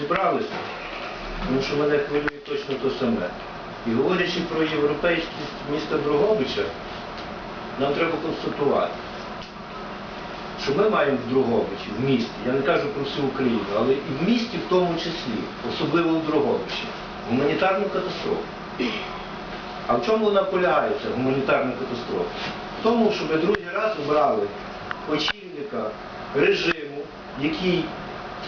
зібралися, тому що мене хвилює точно те саме. І говорячи про європейськість міста Дрогобича, нам треба констатувати, що ми маємо в Дрогобичі, в місті, я не кажу про всю Україну, але і в місті в тому числі, особливо в Дрогобичі, гуманітарну катастрофу. А в чому вона полягає, ця гуманітарна катастрофа? В тому, що ми другий раз обрали очільника режиму, який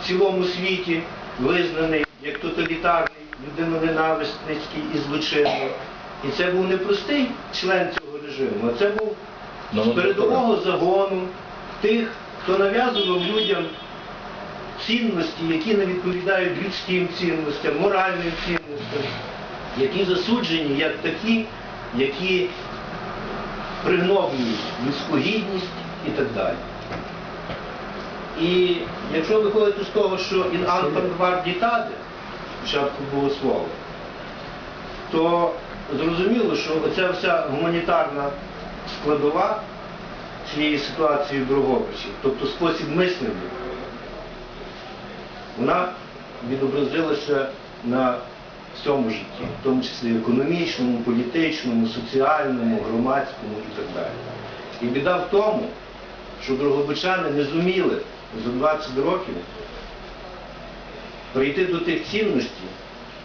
в цілому світі визнаний як тоталітарний, людиноненависницький і злочинний. І це був не простий член цього режиму, а це був з передового загону тих, хто нав'язував людям цінності, які не відповідають людським цінностям, моральним цінностям, які засуджені як такі, які пригноблюють людську гідність і так далі. І якщо виходити з того, що Anfang дітаде, спочатку було слово, то зрозуміло, що оця вся гуманітарна складова цієї ситуації в Дрогобичі, тобто спосіб мислення, вона відобразилася на всьому житті, в тому числі економічному, політичному, соціальному, громадському і так далі. І біда в тому, що дрогобичани не зуміли за 20 років прийти до тих цінностей,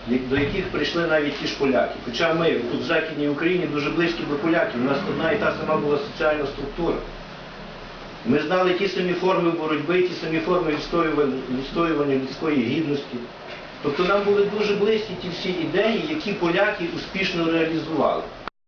до яких прийшли навіть ті ж поляки. Хоча ми тут в Західній Україні дуже близькі до поляків, у нас одна і та сама була соціальна структура. Ми знали ті самі форми боротьби, ті самі форми відстоювання, відстоювання людської гідності. Тобто нам були дуже близькі ті всі ідеї, які поляки успішно реалізували.